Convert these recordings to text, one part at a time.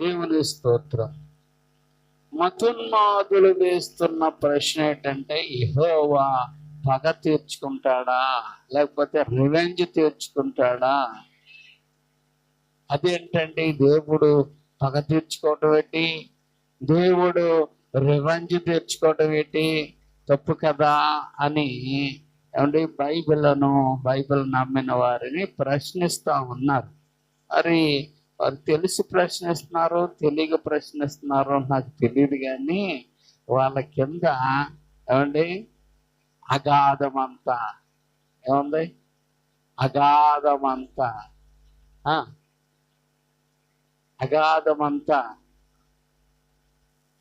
దేవుని స్తోత్రం. మతున్మాదులు వేస్తున్న ప్రశ్న ఏంటంటే ఇహోవా పగ తీర్చుకుంటాడా? లేకపోతే రివెంజ్ తీర్చుకుంటాడా? అదేంటండి దేవుడు పగ తీర్చుకోవటం ఏంటి? దేవుడు రివెంజ్ తీర్చుకోవటం ఏంటి? తప్పు కదా అని ఏమంటే బైబిల్ను బైబిల్ నమ్మిన వారిని ప్రశ్నిస్తూ ఉన్నారు. మరి వారు తెలిసి ప్రశ్నిస్తున్నారు తెలియక ప్రశ్నిస్తున్నారో నాకు తెలియదు కానీ వాళ్ళ కింద ఏమండి? అగాధమంతా. ఏముంది? అగాధమంతా. ఆ, అగాధమంతా.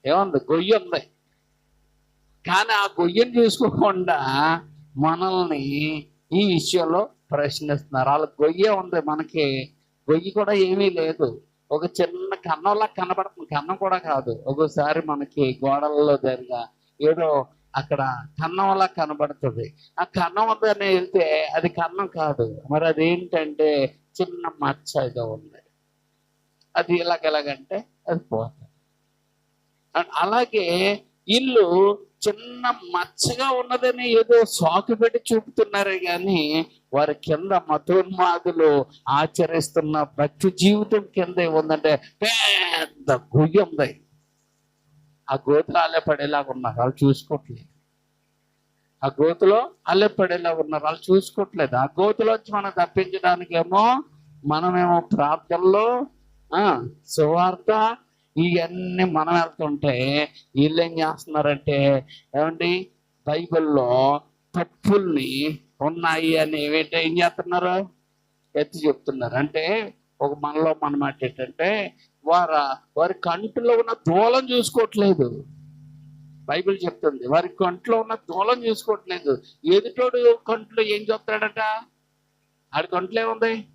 ఏముంది? గొయ్యి ఉంది. కానీ ఆ గొయ్యను చూసుకోకుండా మనల్ని ఈ విషయంలో ప్రశ్నిస్తున్నారు. వాళ్ళ గొయ్యే ఉంది మనకి. వెయ్యి కూడా ఏమీ లేదు. ఒక చిన్న కన్నంలా కనబడుతుంది. కన్నం కూడా కాదు. ఒక్కోసారి మనకి గోడలలో జరిగిన ఏదో అక్కడ కన్నంలా కనబడుతుంది. ఆ కన్నం వద్దని వెళ్తే అది కన్నం కాదు. మరి అదేంటంటే చిన్న మచ్చ ఏదో ఉంది. అది ఎలాగెలాగంటే అది పోతుంది. అలాగే ఇల్లు చిన్న మచ్చగా ఉన్నదని ఏదో సాకు పెట్టి చూపుతున్నారే కానీ వారి కింద మతోన్మాదులు ఆచరిస్తున్న భక్తి జీవితం కింద ఉందంటే పెద్ద గుయ్య ఉంది. ఆ గోతులు అల్లె పడేలాగా ఉన్నారు. వాళ్ళు చూసుకోవట్లేదు. ఆ గోతులో అల్లె పడేలాగా ఉన్నారు. వాళ్ళు చూసుకోవట్లేదు. ఆ గోతులోంచి మనం తప్పించడానికేమో మనమేమో ప్రార్థనలో ఆ సువార్త ఇవన్నీ మనం వెళ్తుంటే వీళ్ళు ఏం చేస్తున్నారంటే ఏమండి బైబిల్లో తప్పుల్ని ఉన్నాయి అని ఏమిటో ఏం చేస్తున్నారు? ఎత్తి చెప్తున్నారు. అంటే ఒక మనలో మన మాట ఏంటంటే వారు వారి కంటిలో ఉన్న దూలం చూసుకోవట్లేదు. బైబిల్ చెప్తుంది వారి కంట్లో ఉన్న దూలం చూసుకోవట్లేదు. ఎదుటోడు కంట్లో ఏం చూస్తాడట ఆడి కంట్లో ఏముంది?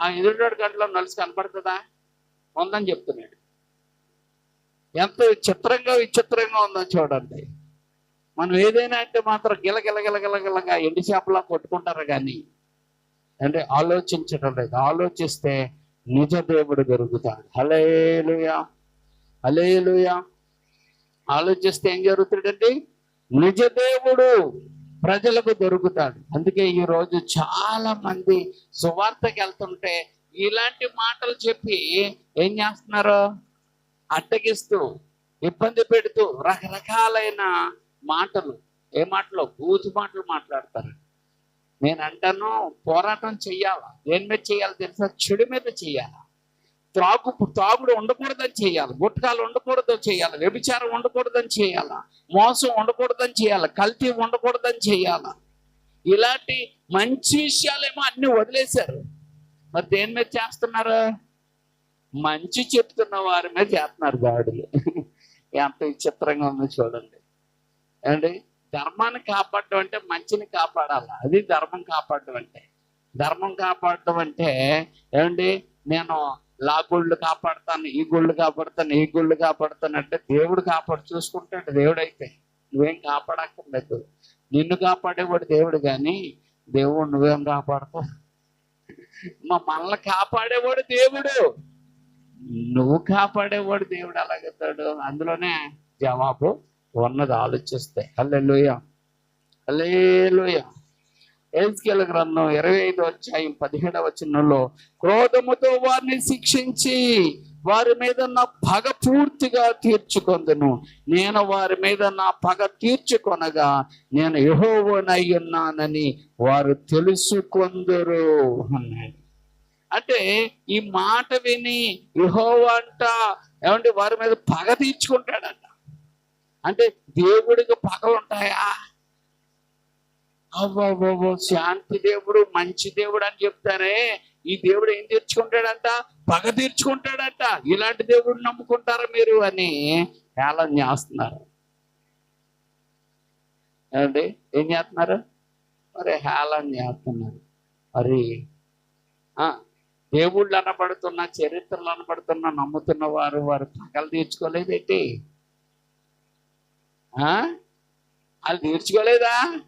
ఆ ఎదుటోడి కంట్లో నలుసు కనపడుతుందా? ఉందని చెప్తున్నాడు. ఎంత చిత్రంగా విచిత్రంగా ఉందో చూడండి. మనం ఏదైనా అంటే మాత్రం గిల గిల గిల ఎండి చేపలా కొట్టుకుంటారు కానీ అంటే ఆలోచించడం లేదు. ఆలోచిస్తే నిజ దేవుడు దొరుకుతాడు. హలేలుయా హలేలుయా ఆలోచిస్తే ఏం జరుగుతాడండి? నిజ దేవుడు ప్రజలకు దొరుకుతాడు. అందుకే ఈ రోజు చాలా మంది సువార్తకి వెళ్తుంటే ఇలాంటి మాటలు చెప్పి ఏం చేస్తున్నారు? అడ్డగిస్తూ ఇబ్బంది పెడుతూ రకరకాలైన మాటలు. ఏ మాటలు? బూతు మాటలు మాట్లాడతారు. నేను అంటాను పోరాటం చెయ్యాలా? దేని మీద చేయాలి తెలుసా? చెడు మీద చేయాలా త్రాగు త్రాగుడు ఉండకూడదని చేయాలి గుట్కాలు ఉండకూడదని చేయాలి వ్యభిచారం ఉండకూడదని చేయాలా మోసం ఉండకూడదని చేయాలి కల్తీ ఉండకూడదని చేయాలా ఇలాంటి మంచి విషయాలేమో అన్ని వదిలేశారు. మరి దేని మీద చేస్తున్నారు? మంచి చెప్తున్న వారి మీద చేస్తున్నారు దాడులు ఎంత విచిత్రంగా ఉందో చూడండి. ఏమండి? ధర్మాన్ని కాపాడడం అంటే మంచిని కాపాడాలి. అది ధర్మం కాపాడడం అంటే. ధర్మం కాపాడడం అంటే ఏమండి? నేను లా గుళ్ళు కాపాడుతాను ఈ గుళ్ళు కాపాడుతాను ఈ గుళ్ళు కాపాడుతాను అంటే దేవుడు కాపాడు చూసుకుంటాడు దేవుడు అయితే నువ్వేం కాపాడక్కర్లేదు. నిన్ను కాపాడేవాడు దేవుడు కానీ దేవుడు నువ్వేం కాపాడుతావు? మనల్ని కాపాడేవాడు దేవుడు. నువ్వు కాపాడేవాడు దేవుడు అలాగెత్తాడు అందులోనే జవాబు ఉన్నది ఆలోచిస్తే. హల్లెలూయ. హల్లెలూయ. ఏజ్కేల గ్రంథం ఇరవై ఐదు అధ్యాయం పదిహేడవ వచనంలో క్రోధముతో వారిని శిక్షించి వారి మీద నా పగ పూర్తిగా తీర్చుకొందును. నేను వారి మీద నా పగ తీర్చుకొనగా నేను యహోవనై ఉన్నానని వారు తెలుసుకొందురు. అన్నాడు అంటే ఈ మాట విని యహోవ అంట ఏమంటే వారి మీద పగ తీర్చుకుంటాడంట. అంటే దేవుడికి పగలు ఉంటాయా? అవ్వో శాంతి దేవుడు మంచి దేవుడు అని చెప్తారే. ఈ దేవుడు ఏం తీర్చుకుంటాడంట? పగ తీర్చుకుంటాడంట. ఇలాంటి దేవుడు నమ్ముకుంటారా మీరు అని హేళన చేస్తున్నారు. ఏమండి? ఏం చేస్తున్నారు? మరి హేళన చేస్తున్నారు. మరి ఆ దేవుళ్ళు అనబడుతున్న చరిత్రలు అనబడుతున్న నమ్ముతున్న వారు వారు పగలు తీర్చుకోలేదేంటి? ఆ? వాళ్ళు తీర్చుకోలేదా?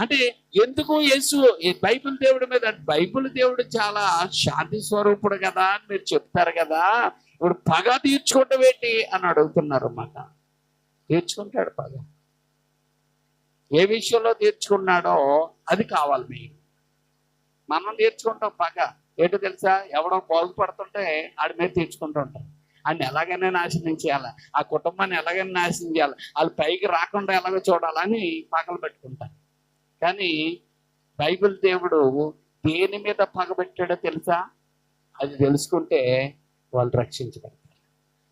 అంటే ఎందుకు యేసు ఈ బైబిల్ దేవుడి మీద బైబిల్ దేవుడు చాలా శాంతి స్వరూపుడు కదా అని మీరు చెప్తారు కదా. ఇప్పుడు పగ తీర్చుకోవటం ఏంటి అని అడుగుతున్నారు అన్నమాట. తీర్చుకుంటాడు పగ. ఏ విషయంలో తీర్చుకున్నాడో అది కావాలి మీకు మనం తీర్చుకుంటాం పగ. ఏంటో తెలుసా? ఎవడో బాగుపడుతుంటే ఆడి మీద తీర్చుకుంటూ ఉంటాడు. ఆయన ఎలాగైనా నాశనం చేయాలి? ఆ కుటుంబాన్ని ఎలాగైనా నాశనం చేయాలి? వాళ్ళు పైకి రాకుండా ఎలాగో చూడాలని పగలు పెట్టుకుంటారు. కానీ బైబిల్ దేవుడు దేని మీద పగబెట్టాడో తెలుసా? అది తెలుసుకుంటే వాళ్ళు రక్షించబడతారు.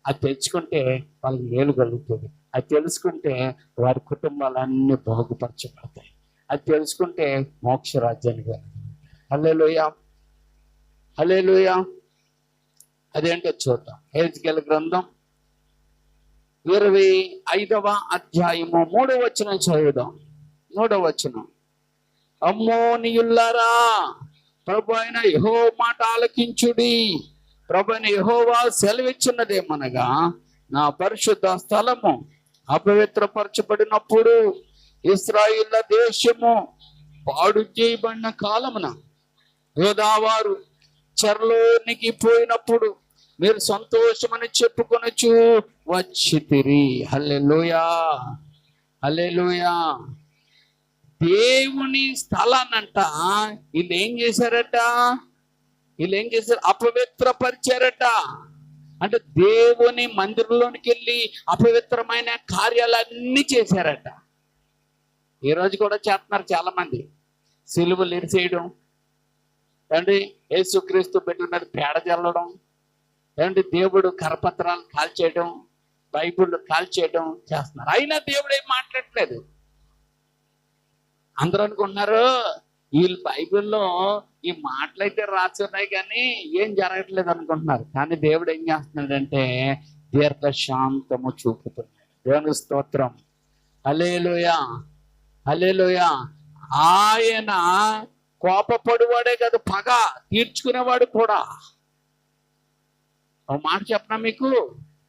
అది తెలుసుకుంటే వాళ్ళకి మేలు కలుగుతుంది అది తెలుసుకుంటే వారి కుటుంబాలన్నీ బాగుపరచబడతాయి. అది తెలుసుకుంటే మోక్ష రాజ్యానికి వెళ్ళదు హల్లెలూయ. హల్లెలూయ. అదేంటో చూద్దాం. హేజ్గల గ్రంథం ఇరవై ఐదవ అధ్యాయము మూడవ వచనం చదువుదాం. మూడవ వచనం. అమ్మోనియుల్లారా. ప్రభు అయిన యహో మాట ఆలకించుడి. ప్రభు అయిన యహోవా సెలవిచ్చినదేమనగా నా పరిశుద్ధ స్థలము అపవిత్రపరచబడినప్పుడు ఇస్రాయిల్ల దేశము పాడు చేయబడిన కాలమున యోదావారు చెరలోనికి పోయినప్పుడు మీరు సంతోషమని చెప్పుకొనొచ్చు వచ్చితిరి. హల్లెలూయా. హల్లెలూయా. దేవుని స్థలాన్నంట వీళ్ళు ఏం చేశారట? వీళ్ళు ఏం చేశారు? అపవిత్రపరిచారట. అంటే దేవుని మందిరంలోనికి వెళ్ళి అపవిత్రమైన కార్యాలన్నీ చేశారట. ఈరోజు కూడా చేస్తున్నారు చాలా మంది సిలువలు ఇరిసేయడం ఏమండి? యేసుక్రీస్తు బిడ్డల మీద పేడ చల్లడం ఏమండి? దేవుడు కరపత్రాలు కాల్చేయడం. బైబుల్ కాల్చేయడం చేస్తున్నారు. అయినా దేవుడు ఏం మాట్లాడట్లేదు. అందరూ అనుకుంటున్నారు వీళ్ళు బైబిల్లో ఈ మాటలైతే రాస్తున్నాయి కానీ ఏం జరగట్లేదు అనుకుంటున్నారు. కానీ దేవుడు ఏం చేస్తున్నాడంటే దీర్ఘశాంతము చూపుతున్నాడు. దేవుని స్తోత్రం. హలేలుయ హలేలుయ ఆయన కోపపడువాడే కాదు పగ తీర్చుకునేవాడు కూడా. ఓ మాట చెప్పనా మీకు?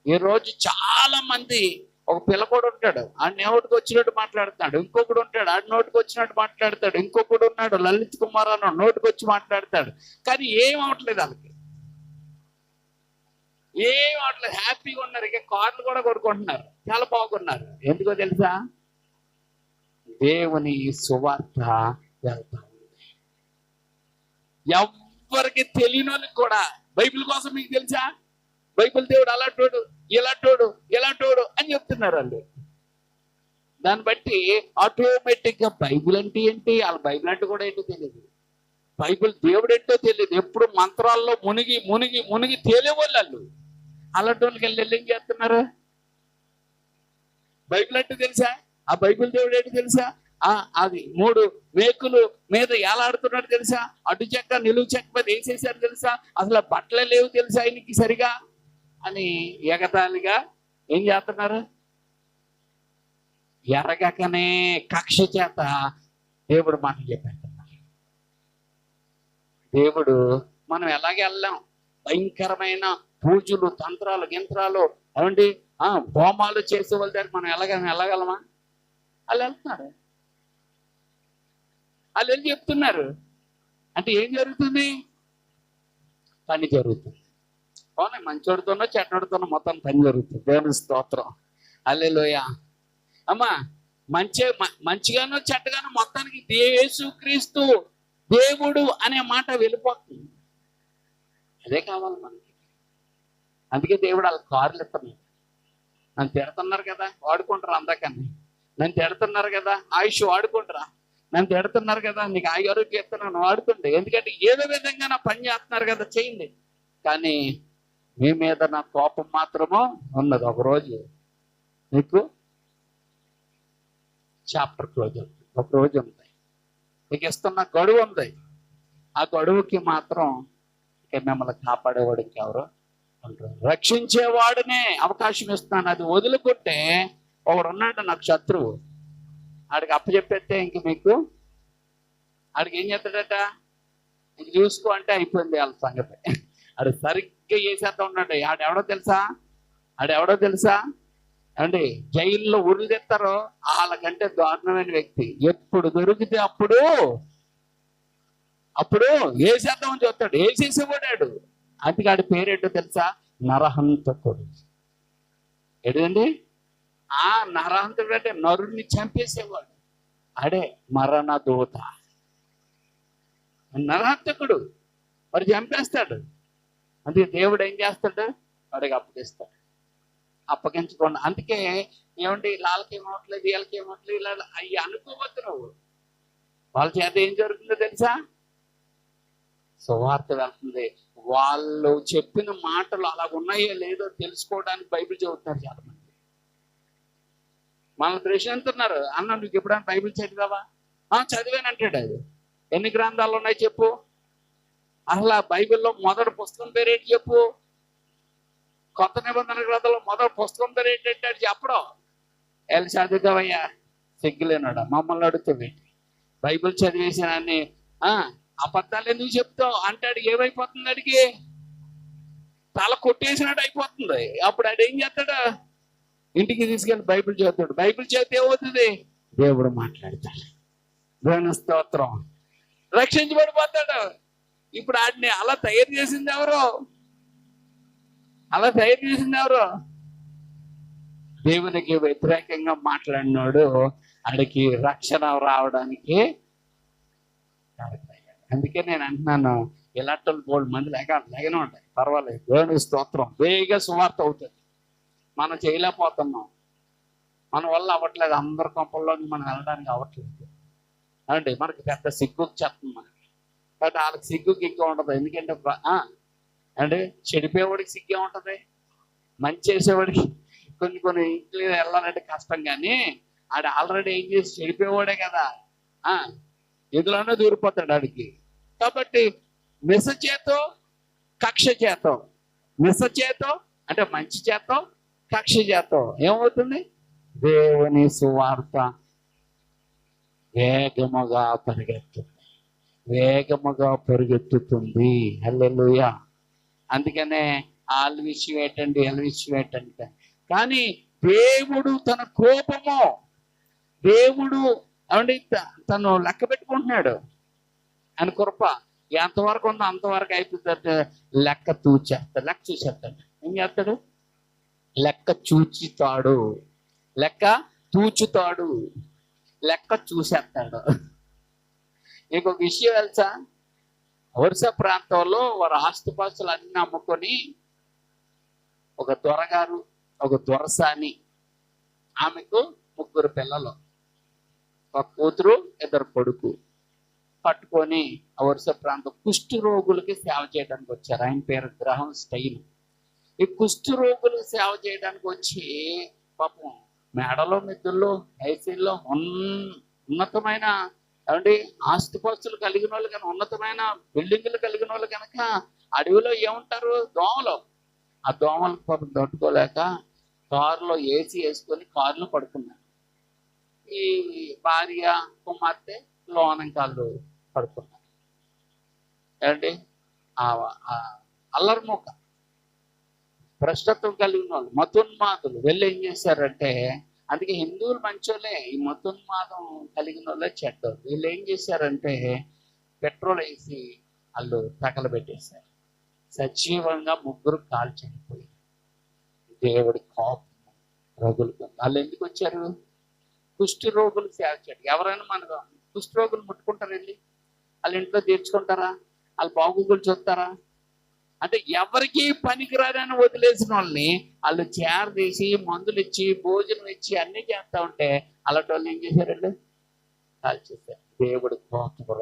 ఈ రోజు చాలా మంది ఒక పిల్లకోడు ఉంటాడు. ఆ నోటికి వచ్చినట్టు మాట్లాడుతున్నాడు ఇంకొకడు ఉంటాడు. ఆ నోటికి వచ్చినట్టు మాట్లాడతాడు. ఇంకొకడు ఉన్నాడు. లలిత్ కుమార్ అన్న నోటికి వచ్చి మాట్లాడతాడు. కానీ ఏం అవట్లేదు వాళ్ళకి ఏం అవట్లేదు. హ్యాపీగా ఉన్నారు. ఇక కార్లు కూడా కొడుకుంటున్నారు చాలా బాగున్నారు. ఎందుకో తెలుసా? దేవుని సువార్త వెళ్తా. ఎవ్వరికి తెలియని వాళ్ళకి కూడా బైబిల్ కోసం మీకు తెలుసా? బైబిల్ దేవుడు అలాంటోడు ఇలాంటోడు ఇలాంటోడు అని చెప్తున్నారు వాళ్ళు దాన్ని బట్టి ఆటోమేటిక్గా బైబిల్ అంటే ఏంటి? వాళ్ళ బైబిల్ అంటే కూడా ఏంటో తెలియదు బైబిల్ దేవుడు ఏంటో తెలియదు ఎప్పుడు మంత్రాల్లో మునిగి మునిగి మునిగి తేలేవాళ్ళు వాళ్ళు. అలాంటి వాళ్ళకి వెళ్ళి ఏం చేస్తున్నారు? బైబిల్ అంటే తెలుసా? ఆ బైబిల్ దేవుడు ఏంటి తెలుసా? ఆ అది మూడు వేకులు మీద ఏలాడుతున్నాడు తెలుసా? అటు చెక్క నిలువు చెక్క మీద వేసేసారు తెలుసా? అసలు బట్టలు బట్టలే లేవు తెలుసా ఆయనకి సరిగా? అని ఎగతాళిగా ఏం చేస్తున్నారు? ఎరగకనే కక్ష చేత దేవుడు మాట చెప్పేస్తున్నారు. దేవుడు మనం ఎలాగ వెళ్ళాం భయంకరమైన పూజలు తంత్రాలు యంత్రాలు అవండి ఆ హోమాలు చేసే వాళ్ళ దగ్గర మనం ఎలాగ వెళ్ళగలమా? వాళ్ళు వెళ్తున్నారు. వాళ్ళు వెళ్ళి చెప్తున్నారు. అంటే ఏం జరుగుతుంది? పని జరుగుతుంది. అవునా మంచోడితోనో చెడ్డోడితోనో మొత్తం పని జరుగుతుంది. దేవుని స్తోత్రం. అల్లెలోయ అమ్మా మంచి మంచిగానో చెడ్డగానో మొత్తానికి యేసు క్రీస్తు దేవుడు అనే మాట వెళ్ళిపోతుంది. అదే కావాలి మనకి. అందుకే దేవుడు వాళ్ళ కార్లు ఇస్తున్నాడు నన్ను తిడుతున్నారు కదా వాడుకుంటారా అందకని నన్ను తిడుతున్నారు కదా ఆయుష్ వాడుకుంటారా? నన్ను తిడుతున్నారు కదా నీకు ఆరోగ్యం ఇస్తున్నాను వాడుకోండి. ఎందుకంటే ఏదో విధంగా నా పని చేస్తున్నారు కదా చేయండి. కానీ మీ మీద నా కోపం మాత్రము ఉన్నది. ఒకరోజు మీకు చాప్టర్ క్లోజ్ అవుతుంది. ఒక రోజు ఉంది మీకు ఇస్తున్న గడువు ఉంది. ఆ గడువుకి మాత్రం ఇక మిమ్మల్ని కాపాడేవాడు ఇంకెవరు ఉంటారు రక్షించేవాడినే అవకాశం ఇస్తున్నాను అది వదులుకుంటే ఒకడు ఉన్నాడు నాకు శత్రువు. ఆడికి అప్పచెప్పేస్తే ఇంక మీకు ఆడికి ఏం చేస్తాడట ఇంక చూసుకో అంటే అయిపోయింది వాళ్ళ సంగతి. అది సరిగ్గా చేసేస్తా ఉన్నాడు ఆడెవడో తెలుసా? ఆడెవడో తెలుసా? అండి జైల్లో ఉరులు తెస్తారో వాళ్ళకంటే దారుణమైన వ్యక్తి. ఎప్పుడు దొరికితే అప్పుడు అప్పుడు ఏ చేద్దామని చూస్తాడు ఏ చేసేవాడాడు అందుకే ఆడి పేరేంటో తెలుసా? నరహంతకుడు. ఏంటండి ఆ నరహంతుడు అంటే నరుణ్ణి చంపేసేవాడు. అడే మరణ దూత నరహంతకుడు. మరి చంపేస్తాడు. అందుకే దేవుడు ఏం చేస్తాడు? వాడికి అప్పగిస్తాడు అప్పగించకుండా. అందుకే ఏమండి లాలకి ఏమవట్లేదు వీళ్ళకి ఏమవట్లేదు ఇలా అవి అనుకోవద్దు నువ్వు. వాళ్ళ చేత ఏం జరుగుతుందో తెలుసా? సువార్త వెళ్తుంది. వాళ్ళు చెప్పిన మాటలు అలా ఉన్నాయో లేదో తెలుసుకోవడానికి బైబిల్ చదువుతున్నారు చాలా మంది మన ప్రశ్నిస్తున్నారు అన్న నువ్వు ఎప్పుడైనా బైబిల్ చదివావా? ఆ చదివాను అంటాడు అది. ఎన్ని గ్రంథాలు ఉన్నాయి చెప్పు. అసలు బైబిల్లో మొదటి పుస్తకం పేరేంటి చెప్పు? కొత్త నిబంధన గ్రంథంలో మొదటి పుస్తకం పేరు ఏంటంటే అది చెప్పడం? ఎల్ చదువుతావయ్యా? సిగ్గులేనాడు? మమ్మల్ని అడుగుతావేంటి బైబిల్ చదివేసానని ఆ అబద్ధాలు ఎందుకు చెప్తావు? అంటాడు ఏమైపోతుంది అడిగి తల కొట్టేసినట్టు అయిపోతుంది. అప్పుడు ఆడు ఏం చేస్తాడు? ఇంటికి తీసుకెళ్ళి బైబిల్ చదువుతాడు. బైబిల్ చదివితే ఏమవుతుంది? దేవుడు మాట్లాడతాడు. దేవుని స్తోత్రం. రక్షించబడిపోతాడు. ఇప్పుడు ఆడిని అలా తయారు చేసింది ఎవరు? అలా తయారు చేసింది ఎవరు? దేవునికి వ్యతిరేకంగా మాట్లాడినాడు. ఆడికి రక్షణ రావడానికి అందుకే నేను అంటున్నాను ఇలాంటి బోల్డ్ మంది లేక లేకనే ఉంటాయి. పర్వాలేదు. దేవుని స్తోత్రం. వేగ సువార్త అవుతుంది. మనం చేయలేకపోతున్నాం. మన వల్ల అవ్వట్లేదు. అందరి కొంపల్లోకి మనం వెళ్ళడానికి అవ్వట్లేదు. అంటే మనకి పెద్ద సిగ్గు చెప్తుంది మనకి. బట్ వాళ్ళకి సిగ్గు గిగ్గు ఉండదు ఎందుకంటే ఆ, అంటే చెడిపోయేవాడికి సిగ్గే ఉంటది. మంచి చేసేవాడికి కొన్ని కొన్ని ఇంట్లో వెళ్ళాలంటే కష్టం కానీ ఆడు ఆల్రెడీ ఏం చేసి చెడిపోయేవాడే కదా. ఆ ఇందులోనే దూరిపోతాడు ఆడికి. కాబట్టి మిస చేతో కక్ష చేతో మిస చేతో అంటే మంచి చేతో కక్ష చేతో ఏమవుతుంది? దేవుని సువార్త వేగముగా పరిగెత్తుంది వేగముగా పరిగెత్తుతుంది. హల్లెలుయ. అందుకనే ఆల్ విషయం ఏంటండి ఎల్ విషయం ఏంటంటే కానీ దేవుడు తన కోపము దేవుడు ఏమండి తను లెక్క పెట్టుకుంటున్నాడు. ఆయన కృప ఎంతవరకు ఉందో అంతవరకు అయిపోతుంది లెక్క తూచేస్తాడు లెక్క చూసేస్తాడు. ఏం చేస్తాడు? లెక్క చూచుతాడు. లెక్క తూచుతాడు. లెక్క చూసేస్తాడు. నీకు విషయం తెలుసా? వరుస ప్రాంతంలో వారు ఆస్తుపాస్తులు అన్ని అమ్ముకొని ఒక దొరగారు ఒక దొరసాని ఆమెకు ముగ్గురు పిల్లలు ఒక కూతురు ఇద్దరు కొడుకు పట్టుకొని ఆ వరుస ప్రాంతం కుష్టి రోగులకి సేవ చేయడానికి వచ్చారు. ఆయన పేరు గ్రహం స్టైల్. ఈ కుష్టి రోగులకు సేవ చేయడానికి వచ్చి పాపం మేడలో మిద్దుల్లో ఐసీల్లో ఉన్నతమైన ఏమంటే ఆస్తిపాస్తులు కలిగిన వాళ్ళు కానీ ఉన్నతమైన బిల్డింగులు కలిగిన వాళ్ళు కనుక అడవిలో ఏముంటారు? దోమలు. ఆ దోమలకు పాపం తట్టుకోలేక కారులో ఏసీ వేసుకొని కారులో పడుకున్నారు. ఈ భార్య కుమార్తె లోనంకాళ్ళు పడుకున్నారు. ఏమండి? ఆ భ్రష్టత్వం కలిగిన వాళ్ళు మతున్మాతులు వెళ్ళి ఏం చేశారంటే అందుకే హిందువులు మంచోళ్ళే. ఈ మతోన్మాదం కలిగిన వాళ్ళే చెడ్డోళ్ళు. వీళ్ళు ఏం చేశారంటే పెట్రోల్ వేసి వాళ్ళు తగలబెట్టేశారు. సజీవంగా ముగ్గురు కాలు చనిపోయి దేవుడి కోపం రగులుకుంది వాళ్ళు ఎందుకు వచ్చారు? కుష్టి రోగులు సేవ చేయడం ఎవరైనా మన కుష్టి రోగులు ముట్టుకుంటారు వెళ్ళి వాళ్ళ ఇంట్లో తీర్చుకుంటారా? వాళ్ళు బాగుగులు చూస్తారా? అంటే ఎవరికి పనికిరాదని వదిలేసిన వాళ్ళని వాళ్ళు చేరదీసి మందులు ఇచ్చి భోజనం ఇచ్చి అన్ని చేస్తా ఉంటే అలాంటి వాళ్ళు ఏం చేశారండి? కాల్ చేశారు. దేవుడు కోపం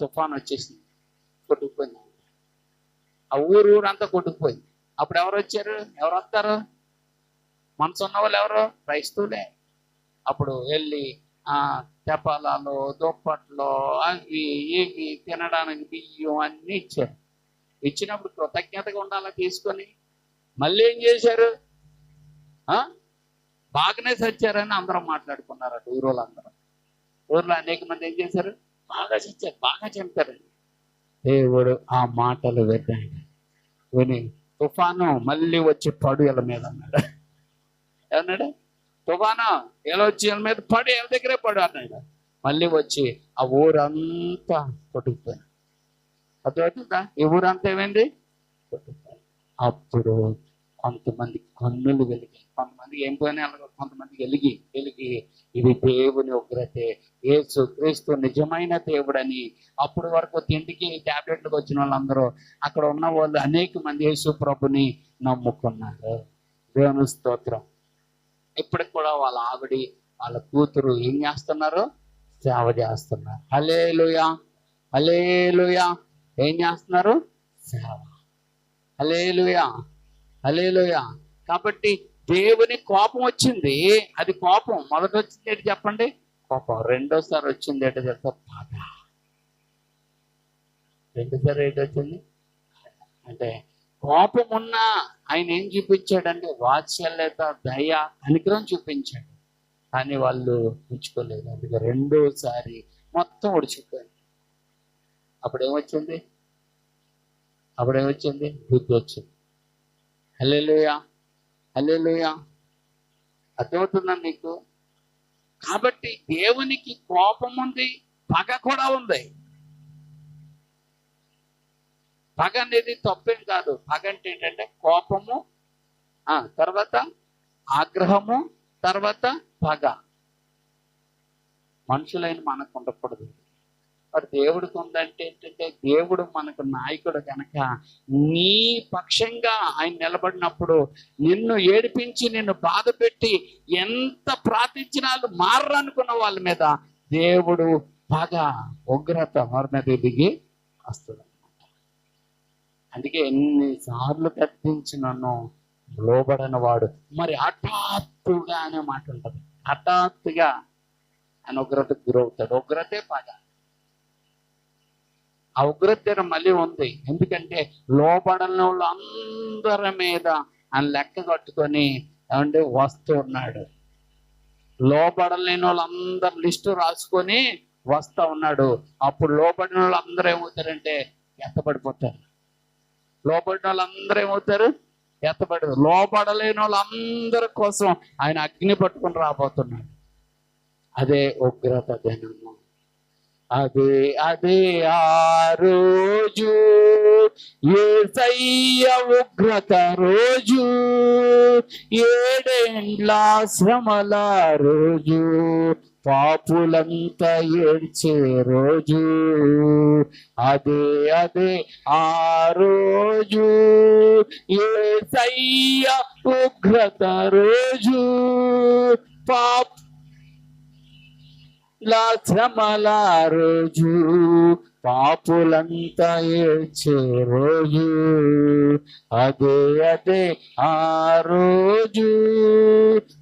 తుఫాన్ వచ్చేసింది. కొట్టుకుపోయింది. ఆ ఊరు ఊరంతా కొట్టుకుపోయింది. అప్పుడు ఎవరు వచ్చారు? ఎవరు వస్తారు? మనసు ఉన్న వాళ్ళు ఎవరు? క్రైస్తవులే. అప్పుడు వెళ్ళి ఆ తెపాలాలు దుప్పట్లు అవి ఇవి తినడానికి బియ్యం అన్ని ఇచ్చారు. ఇచ్చినప్పుడు కృతజ్ఞతగా ఉండాలా తీసుకొని? మళ్ళీ ఏం చేశారు? ఆ? బాగానే చచ్చారని అందరం మాట్లాడుకున్నారు అటు ఊరోళ్ళు అందరం ఊర్లో అనేక మంది ఏం చేశారు? బాగా చచ్చారు బాగా చంపారండి. దేవుడు ఆ మాటలు విన్నాడు. విని తుఫాను మళ్ళీ వచ్చి పడు ఇళ్ళ మీద అన్నాడు. ఏమన్నాడు? తుఫాను ఇలా వచ్చి ఇళ్ళ మీద పడు ఇళ్ళ దగ్గరే పడు అన్నాడు. మళ్ళీ వచ్చి ఆ ఊరంతా కొట్టుకుపోయింది. అర్థమవుతుందా ఈ ఊరంతా ఏమైంది? అప్పుడు కొంతమంది కన్నులు వెలిగి కొంతమంది ఏం పోయినా కొంతమంది వెలిగి వెలిగి ఇది దేవుని ఉగ్రతే యేసు క్రీస్తు నిజమైన దేవుడని అప్పుడు వరకు తిండికి టాబ్లెట్లకు వచ్చిన వాళ్ళందరూ అక్కడ ఉన్న వాళ్ళు అనేక మంది యేసు ప్రభుని నమ్ముకున్నారు. దేవుని స్తోత్రం. ఇప్పటికి కూడా వాళ్ళ ఆవిడి వాళ్ళ కూతురు ఏం చేస్తున్నారు? సేవ చేస్తున్నారు. హలేలుయా హలేలుయా ఏం చేస్తున్నారు? సేవ. హలేలుయా హలేలుయా కాబట్టి దేవుని కోపం వచ్చింది. అది కోపం. మొదట వచ్చింది ఏంటి చెప్పండి? కోపం. రెండోసారి వచ్చింది ఏంటో తెలుసా? బాధ. రెండోసారి ఏంటి వచ్చింది? అంటే కోపం ఉన్నా ఆయన ఏం చూపించాడంటే వాత్సల్యత దయ కనికరం చూపించాడు. కానీ వాళ్ళు ఉంచుకోలేదు అందుకే రెండోసారి మొత్తం ఉడిచిపోయింది అప్పుడు ఏమొచ్చింది అప్పుడు ఏమొచ్చింది బుద్ధి వచ్చింది హల్లెలూయా! హల్లెలూయా! అర్థమవుతుందా మీకు? కాబట్టి దేవునికి కోపం ఉంది పగ కూడా ఉంది. పగ అనేది తప్పేం కాదు. పగ అంటే ఏంటంటే కోపము ఆ తర్వాత ఆగ్రహము తర్వాత పగ. మనుషులైన మనకు ఉండకూడదు. దేవుడికి ఉందంటే ఏంటంటే దేవుడు మనకు నాయకుడు కనుక నీ పక్షంగా ఆయన నిలబడినప్పుడు నిన్ను ఏడిపించి నిన్ను బాధ పెట్టి ఎంత ప్రార్థించినాలు మారనుకున్న వాళ్ళ మీద దేవుడు పగ ఉగ్రత వారి మీద దిగి వస్తుంది అందుకే ఎన్నిసార్లు గద్దించినను లోబడని వాడు మరి హఠాత్తుగా అనే మాట ఉంటుంది హఠాత్తుగా ఆయన ఉగ్రతకు గురవుతాడు. ఉగ్రతే పగ ఆ ఉగ్రత మళ్ళీ ఉంది. ఎందుకంటే లోపడని వాళ్ళు అందరి మీద ఆయన లెక్క కట్టుకొని ఏమంటే వస్తూ ఉన్నాడు. వాళ్ళు వాళ్ళందరు లిస్టు రాసుకొని వస్తా ఉన్నాడు. అప్పుడు లోపడిన వాళ్ళు అందరూ ఏమవుతారంటే ఎత్తపడిపోతారు లోపడిన వాళ్ళందరూ ఏమవుతారు? ఎత్తపడి లోపడలేని వాళ్ళందరి కోసం ఆయన అగ్ని పట్టుకొని రాబోతున్నాడు. అదే ఉగ్రత దినము. అదే అదే ఆ రోజు ఏసయ్య ఉగ్రత రోజు ఏడేండ్ల శ్రమల రోజు పాపులంతా ఏడ్చే రోజు. అదే అదే ఆ రోజు ఏసయ్య ఉగ్రత రోజు పాప లా శ్రమల రోజు పాపులంతా ఏడ్చే రోజు. అదే అదే ఆ రోజు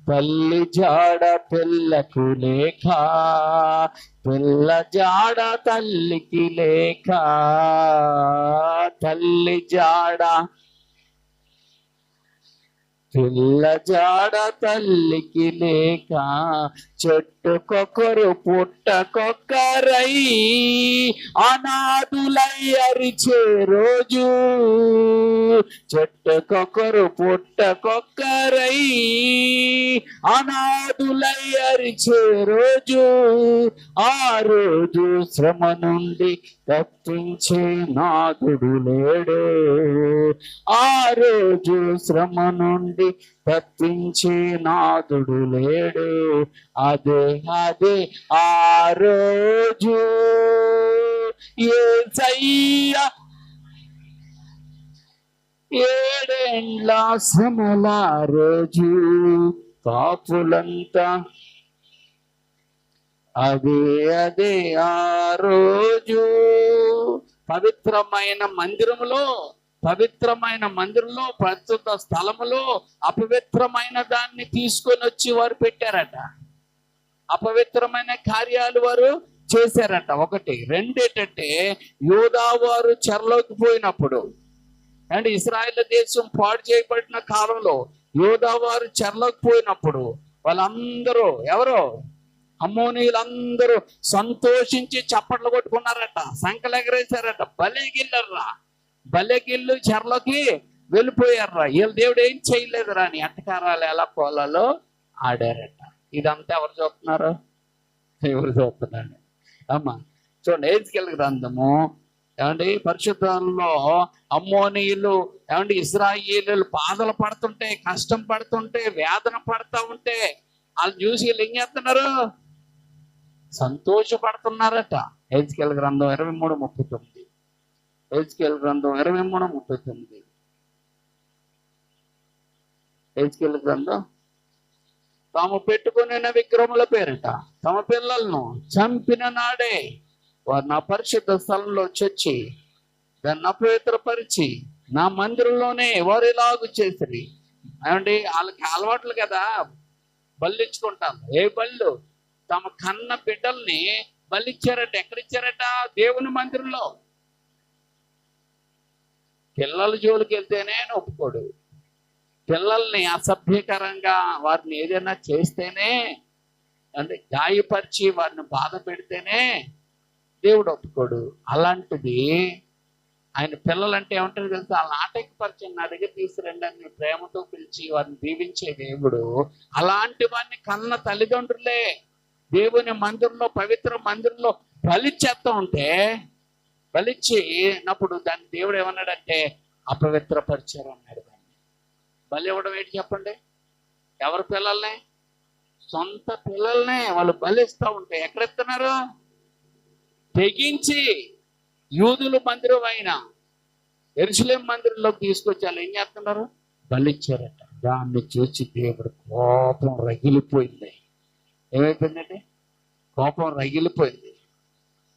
తల్లి జాడ పిల్లకు లేక పిల్ల జాడ తల్లికి లేక తల్లి జాడ పిల్ల జాడ తల్లికి లేక చెట్టు పుట్టుకొకరు పుట్టకొక్కరై అనాథులై అరిచే రోజు. చెట్టుకొకరు పుట్టకొక్కరై అనాథులై అరిచే రోజు. ఆ రోజు శ్రమ నుండి తప్పించే నాదుడు లేడు. ఆ రోజు శ్రమ నుండి తప్పించే నాదుడు లేడు. అదే అదే ఆ రోజు ఏసయ్య ఏడేండ్ల శ్రమల రోజు కాపులంతా. అదే అదే ఆ రోజు పవిత్రమైన మందిరములో పవిత్రమైన మందిరంలో ప్రస్తుత స్థలములో అపవిత్రమైన దాన్ని తీసుకొని వచ్చి వారు పెట్టారట. అపవిత్రమైన కార్యాలు వారు చేశారట. ఒకటి. రెండేటంటే యోధావారు చెరలోకి పోయినప్పుడు అంటే ఇస్రాయల్ దేశం పాడు చేయబడిన కాలంలో యోధావారు చెరలోకి పోయినప్పుడు వాళ్ళందరూ ఎవరు? అమ్మోనీయులందరూ సంతోషించి చప్పట్లు కొట్టుకున్నారట. సంకలెగరేశారట. బలిగిల్లర్రా భలే చెర్లకి వెళ్ళిపోయారు గిల్లు వీళ్ళు వీళ్ళ దేవుడు ఏం చేయలేదురా రాని ఎట్టకారాలు ఎలా కోలలో ఆడారట. ఇదంతా ఎవరు చూస్తున్నారు? ఎవరు చూస్తున్నాడు. అమ్మా చూడండి ఏజ్కెళ్ళ గ్రంథము. ఏమండి పరిశుద్ధంలో అమ్మోనీయులు ఏమండి ఇజ్రాయేలీలు బాధలు పడుతుంటే కష్టం పడుతుంటే వేదన పడుతూ ఉంటే వాళ్ళు చూసి వీళ్ళు ఏం చేస్తున్నారు? సంతోషపడుతున్నారట. ఏజ్కెళ్ళ గ్రంథం ఇరవై మూడు ముప్పై తొమ్మిది. హెచ్కేల్ గ్రంథం ఇరవై మూడు ముప్పై తొమ్మిది. హెచ్కేల్ గ్రంథం తాము పెట్టుకుని విగ్రహముల పేరిట తమ పిల్లలను చంపిన నాడే వారిని నా పరిశుద్ధ స్థలంలో చొచ్చి దాన్ని అపవిత్రపరిచి నా మందిరంలోనే వారు ఇలాగు చేసిరి. ఏమండి? వాళ్ళకి అలవాట్లు కదా. బళ్ళు ఏ బళ్ళు? తమ కన్న బిడ్డల్ని బలిచ్చారట. ఎక్కడిచ్చారట దేవుని మందిరంలో. పిల్లల జోలికి వెళ్తేనే ఒప్పుకోడు పిల్లల్ని అసభ్యకరంగా వారిని ఏదైనా చేస్తేనే అంటే గాయపరిచి వారిని బాధ పెడితేనే దేవుడు ఒప్పుకోడు. అలాంటిది ఆయన పిల్లలంటే ఏమంటారు తెలుసా? వాళ్ళ ఆటంకపరిచి నా దగ్గర తీసుకురండి అని ప్రేమతో పిలిచి వారిని దీవించే దేవుడు. అలాంటి వారిని కన్న తల్లిదండ్రులే. దేవుని మందిరంలో పవిత్ర మందిరంలో బలిచ్చేస్తా ఉంటే బలిచ్చినప్పుడు దాన్ని దేవుడు ఏమన్నాడంటే అపవిత్రపరిచారు అన్నాడు దాన్ని. బలి ఇవ్వడం ఏంటి చెప్పండి? ఎవరి పిల్లల్ని? సొంత పిల్లల్నే వాళ్ళు బలిస్తూ ఉంటే ఎక్కడెత్తున్నారు తెగించి యూదులు మందిరం అయిన ఎరుసలేం మందిరంలోకి తీసుకొచ్చి వాళ్ళు ఏం చేస్తున్నారు? బలిచ్చారట. దాన్ని చూసి దేవుడు కోపం రగిలిపోయింది. ఏమైపోయిందండి? కోపం రగిలిపోయింది.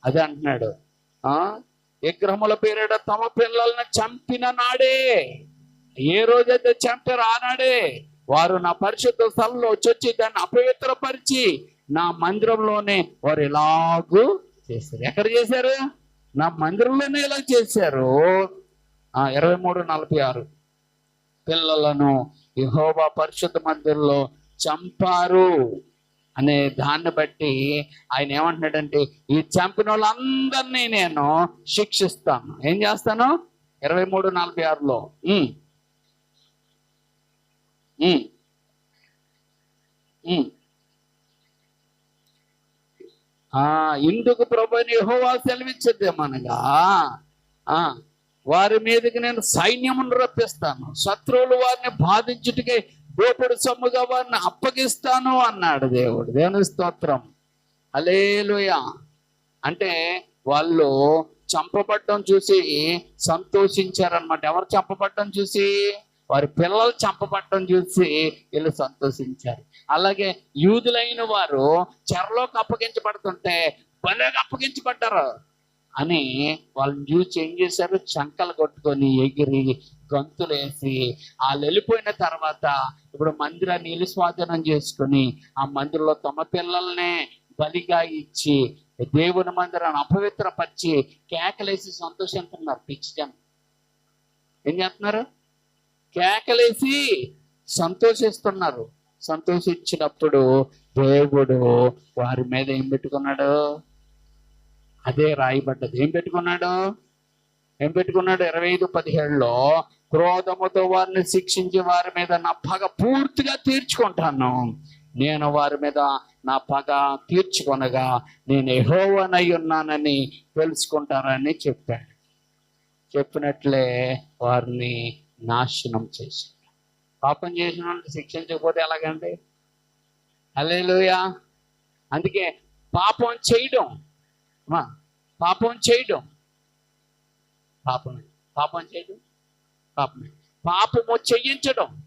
అదే అంటున్నాడు. విగ్రహముల పేరిట తమ పిల్లల్ని చంపిన నాడే? ఏ రోజైతే చంపారో ఆనాడే వారు నా పరిశుద్ధ స్థలంలో వచ్చి దాన్ని అపవిత్రపరిచి నా మందిరంలోనే వారు ఎలాగూ చేశారు. ఎక్కడ చేశారు? నా మందిరంలోనే ఇలా చేశారు? ఆ ఇరవై మూడు నలభై ఆరు. పిల్లలను యెహోవా పరిశుద్ధ మందిరంలో చంపారు. అనే దాన్ని బట్టి ఆయన ఏమంటున్నాడంటే ఈ చంపిన వాళ్ళందరినీ నేను శిక్షిస్తాను ఏం చేస్తాను ఇరవై మూడు నలభై ఆరులో ఉమ్. ఉమ్. ఉమ్. ఆ ఇందుకు ప్రభు యహోవా సెలవిచ్చదేమనగా ఆ వారి మీదకి నేను సైన్యమును రప్పిస్తాను శత్రువులు వారిని బాధించుటకే దోపుడు సొమ్ముగా వారిని అప్పగిస్తాను అన్నాడు దేవుడు. దేవుని స్తోత్రం. అలేలుయ అంటే వాళ్ళు చంపబడ్డం చూసి సంతోషించారనమాట ఎవరు చంపబడ్డం చూసి? వారి పిల్లలు చంపబడ్డం చూసి వీళ్ళు సంతోషించారు. అలాగే యూదులైన వారు చెరలోకి అప్పగించబడుతుంటే భలేగా అప్పగించబడ్డారు అని వాళ్ళని చూసి ఏం చేశారు? చంకలు కొట్టుకొని ఎగిరి గంతులేసి వాళ్ళు వెళ్ళిపోయిన తర్వాత ఇప్పుడు మందిరాన్ని నీళ్ళు స్వాధీనం చేసుకొని ఆ మందిరంలో తమ పిల్లల్నే బలిగా ఇచ్చి దేవుని మందిరాన్ని అపవిత్రపరిచి కేకలేసి సంతోషిస్తున్నారు పిచ్చి జనం. ఏం చేస్తున్నారు? కేకలేసి సంతోషిస్తున్నారు. సంతోషించినప్పుడు దేవుడు వారి మీద ఏం పెట్టుకున్నాడు? అదే రాయబడ్డది. ఏం పెట్టుకున్నాడు? ఏం పెట్టుకున్నాడు? ఇరవై ఐదు పదిహేడులో క్రోధముతో వారిని శిక్షించి వారి మీద నా పగ పూర్తిగా తీర్చుకుంటాను. నేను వారి మీద నా పగ తీర్చుకొనగా నేను ఎహోవనై ఉన్నానని తెలుసుకుంటారని చెప్పాడు. చెప్పినట్లే వారిని నాశనం చేశాడు. పాపం చేసిన వాళ్ళని శిక్షించకపోతే ఎలాగండి? అలేలుయా అందుకే పాపం చేయడం పాపం చేయడం పాపమే పాపం చేయడం పాపమే పాపము చేయించడం.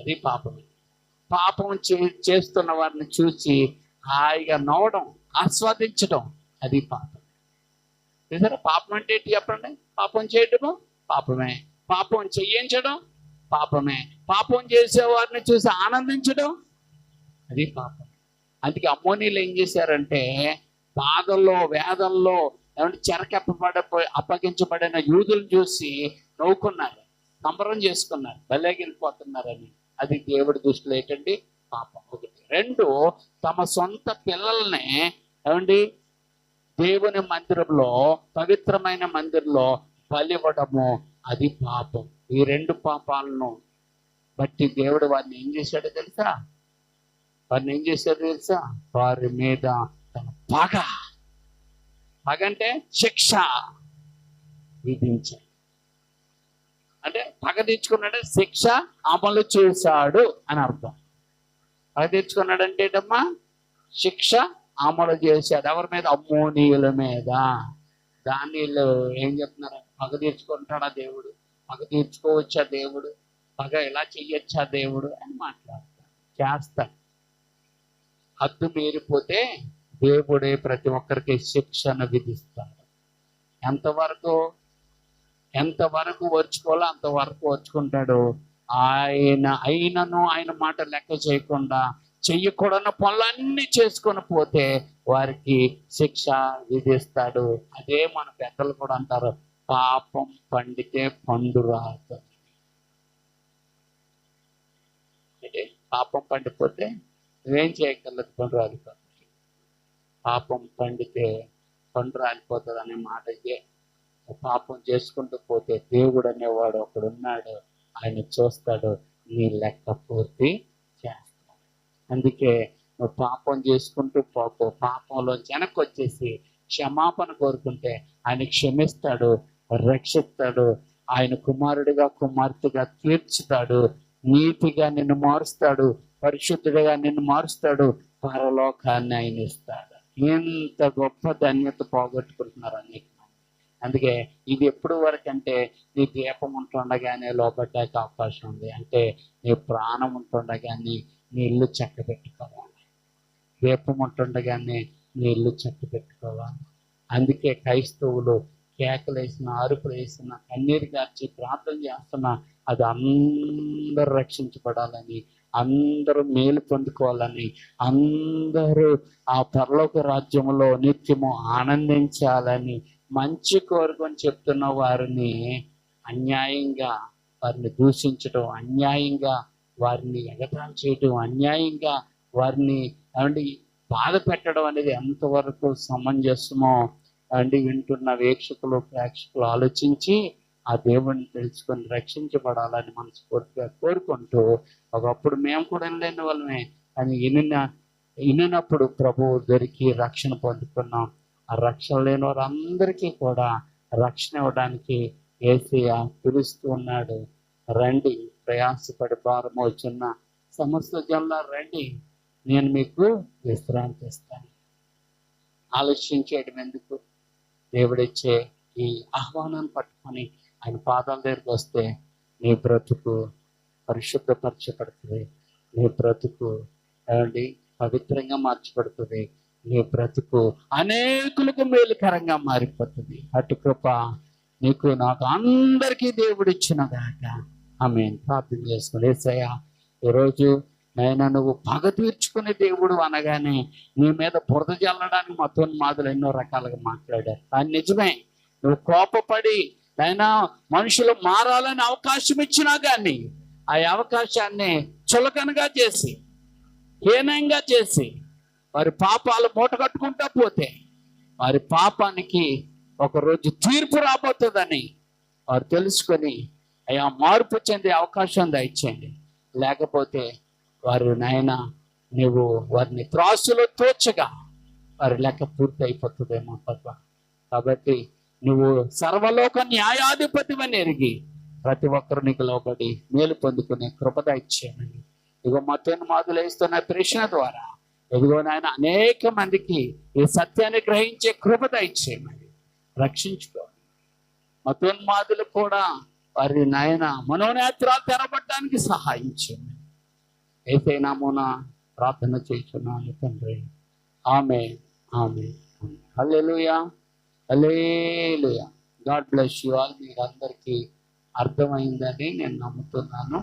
అది పాపమే. పాపం చే చేస్తున్న వారిని చూసి హాయిగా నవ్వడం ఆస్వాదించడం అది పాపం చూసారా పాపం అంటే ఏంటి చెప్పండి? పాపం చేయడము పాపమే. పాపం చేయించడం? పాపమే. పాపం చేసే వారిని చూసి ఆనందించడం? అది పాపం. అందుకే అమ్మోనీలు ఏం చేశారంటే బాధల్లో వేదల్లో ఏమంటే చెరకెప్పబడ అప్పగించబడిన యూదులను చూసి నవ్వుకున్నారు. సంబరం చేసుకున్నారు. వెళ్ళిపోతున్నారని అది దేవుడి దృష్టిలో ఏంటండి? పాపం. ఒకటి. రెండు తమ సొంత పిల్లల్ని ఏమండి? దేవుని మందిరంలో పవిత్రమైన మందిరంలో బలివ్వడము అది పాపం. ఈ రెండు పాపాలను బట్టి దేవుడు వారిని ఏం చేశాడో తెలుసా? వారిని ఏం చేశాడో తెలుసా? వారి మీద తన బాగా పగ అంటే శిక్ష విధించాడు. అంటే పగ తెచ్చుకున్నాడు శిక్ష అమలు చేశాడు అని అర్థం. పగ తీర్చుకున్నాడంటే ఏంటమ్మా? శిక్ష అమలు చేశాడు. ఎవరి మీద? అమ్మోనీయుల మీద. దానిలో ఏం చెప్తున్నారు? పగ తీర్చుకుంటాడా దేవుడు? పగ తీర్చుకోవచ్చా దేవుడు? పగ ఎలా చెయ్యొచ్చా దేవుడు అని మాట్లాడతాడు. చేస్తాడు. హద్దు మీరిపోతే దేవుడే ప్రతి ఒక్కరికి శిక్షను విధిస్తాడు. ఎంతవరకు ఎంతవరకు వచ్చుకోవాలో అంతవరకు వచ్చుకుంటాడు ఆయన అయినను ఆయన మాట లెక్క చేయకుండా చెయ్యకూడని పనులన్నీ చేసుకొని పోతే వారికి శిక్ష విధిస్తాడు. అదే మన పెద్దలు కూడా అంటారు పాపం పండితే పండు రాదు. పాపం పండిపోతే నువ్వేం చేయగలదు పండు రాదు. పాపం పండితే పండు రాలిపోతుంది అనే మాట ఇదే పాపం చేసుకుంటూ పోతే దేవుడు అనేవాడు ఒకడున్నాడు ఆయన చూస్తాడు నీ లెక్క పూర్తి చేస్తాడు. అందుకే నువ్వు పాపం చేసుకుంటూ పోకు. పాపంలో వెనక్కి వచ్చేసి క్షమాపణ కోరుకుంటే ఆయన క్షమిస్తాడు రక్షిస్తాడు ఆయన కుమారుడిగా కుమార్తెగా తీర్చుతాడు నీతిగా నిన్ను మారుస్తాడు పరిశుద్ధుడిగా నిన్ను మారుస్తాడు పరలోకాన్ని ఆయన ఇస్తాడు. ఎంత గొప్ప ధన్యత పోగొట్టుకుంటున్నారు అనేక అందుకే ఇది ఎప్పుడు వరకు అంటే నీ దీపం ఉంటుండగానే లోపడ్డానికి అవకాశం ఉంది. అంటే నీ ప్రాణం ఉంటుండగానే నీ ఇల్లు చక్క పెట్టుకోవాలి దీపం ఉంటుండగానే నీ ఇల్లు చక్క పెట్టుకోవాలి అందుకే క్రైస్తవులు కేకలు వేసిన అరుపులు వేసిన కన్నీరు గార్చి ప్రార్థన చేస్తున్నా అది అందరూ రక్షించబడాలని అందరూ మేలు పొందుకోవాలని అందరూ ఆ పరలోక రాజ్యంలో నిత్యము ఆనందించాలని మంచి కోరుకొని చెప్తున్న వారిని అన్యాయంగా వారిని దూషించడం అన్యాయంగా వారిని ఎగతాళి చేయడం అన్యాయంగా వారిని ఏమండి బాధ పెట్టడం అనేది ఎంతవరకు సమంజసమో అండి వింటున్న వీక్షకులు ప్రేక్షకులు ఆలోచించి ఆ దేవుడిని తెలుసుకొని రక్షించబడాలని మనస్ఫూర్తిగా కోరుకుంటూ ఒకప్పుడు మేము కూడా వినలేని వాళ్ళమే. అని వినిన వినినప్పుడు ప్రభువు దొరికి రక్షణ పొందుకున్నాం. ఆ రక్షణ లేని వారందరికీ కూడా రక్షణ ఇవ్వడానికి ఏసీయ పిలుస్తూ ఉన్నాడు. రండి ప్రయాసపడి భారం వచ్చిన సమస్త జన్ల రండి. నేను మీకు విశ్రాంతి ఇస్తాను ఆలోచించేయడం ఎందుకు? దేవుడిచ్చే ఈ ఆహ్వానాన్ని పట్టుకొని ఆయన పాదం దగ్గరికి వస్తే నీ బ్రతుకు పరిశుద్ధపరచబడుతుంది. నీ బ్రతుకు ఏమండి? పవిత్రంగా మార్చబడుతుంది. నీ బ్రతుకు అనేకులకు మేలుకరంగా మారిపోతుంది. అటు కృప నీకు నాకు అందరికీ దేవుడు ఇచ్చిన దాక ఆమె ప్రార్థన చేసుకుని ఏసయ్యా ఈరోజు నైనా నువ్వు పగ తీర్చుకునే దేవుడు అనగానే నీ మీద బురద జల్లడానికి మొత్తం మాదులు ఎన్నో రకాలుగా మాట్లాడారు. అది నిజమే నువ్వు కోపపడి అయినా మనుషులు మారాలని అవకాశం ఇచ్చినా కానీ ఆ అవకాశాన్ని చులకనగా చేసి హీనంగా చేసి వారి పాపాలు మూట కట్టుకుంటా పోతే వారి పాపానికి ఒకరోజు తీర్పు రాబోతుందని వారు తెలుసుకొని అయ్యా మార్పు చెందే అవకాశం దయచేయండి. లేకపోతే వారు నాయన నువ్వు వారిని త్రాసులో తోచగా వారి లెక్క పూర్తి అయిపోతుందేమో పద్మ. కాబట్టి నువ్వు సర్వలోక న్యాయాధిపతివని ఎరిగి ప్రతి ఒక్కరు నీకు లోబడి మేలు పొందుకునే కృపద ఇచ్చేయమని ఇగో మతోని మాదులు వేస్తున్న ప్రశ్న ద్వారా. ఇదిగో నాయన అనేక మందికి ఈ సత్యాన్ని గ్రహించే కృపద ఇచ్చేయమని రక్షించుకో మతోన్మాదులు కూడా వారి నాయన మనోనేత్రాలు తెరబడడానికి సహాయం చేయమని అయితే నామూన ప్రార్థన చేస్తున్నాను తండ్రి. ఆమె ఆమె hallelujah. Hallelujah. God bless you all. మీరందరికీ అర్థమైందని నేను నమ్ముతున్నాను.